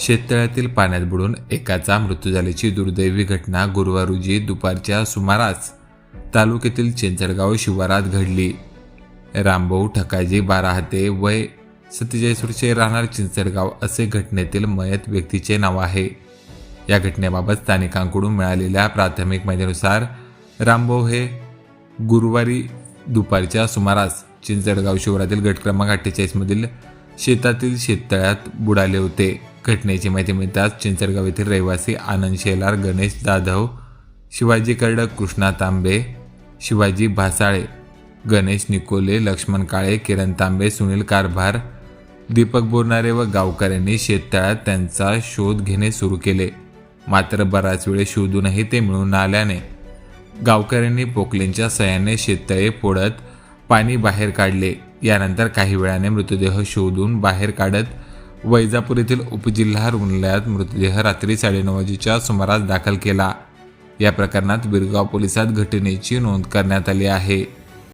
शेततळ्यातील पाण्यात बुडून एकाचा मृत्यू झाल्याची दुर्दैवी घटना गुरुवार रोजी दुपारच्या सुमारास तालुक्यातील चिंचडगाव शिवारात घडली. रामभाऊ ठकाजी बाराहते वय सत्तेचाळीस वर्षे राहणार चिंचडगाव असे घटनेतील मयत व्यक्तीचे नाव आहे. या घटनेबाबत स्थानिकांकडून मिळालेल्या प्राथमिक माहितीनुसार रामभाऊ हे गुरुवारी दुपारच्या सुमारास चिंचडगाव शिवारातील गट क्रमांक अठ्ठेचाळीसमधील शेतातील शेततळ्यात बुडाले होते. घटनेची माहिती मिळताच चिंचरगाव येथील रहिवासी आनंद शेलार गणेश जाधव शिवाजी कर्डक कृष्णा तांबे शिवाजी भासाळे गणेश निकोले लक्ष्मण काळे किरण तांबे सुनील कारभार दीपक बोरणारे व गावकऱ्यांनी शेततळ्यात त्यांचा शोध घेणे सुरू केले. मात्र बराच वेळ शोधूनही ते मिळून आल्याने गावकऱ्यांनी पोकलेंच्या सहाय्याने शेततळे फोडत पाणी बाहेर काढले. यानंतर काही वेळाने मृतदेह शोधून बाहेर काढत वैजापूर येथील उपजिल्हा रुग्णालयात मृतदेह रात्री साडेनऊ वाजेच्या सुमारास दाखल केला. या प्रकरणात बिरगाव पोलिसात घटनेची नोंद करण्यात आली आहे.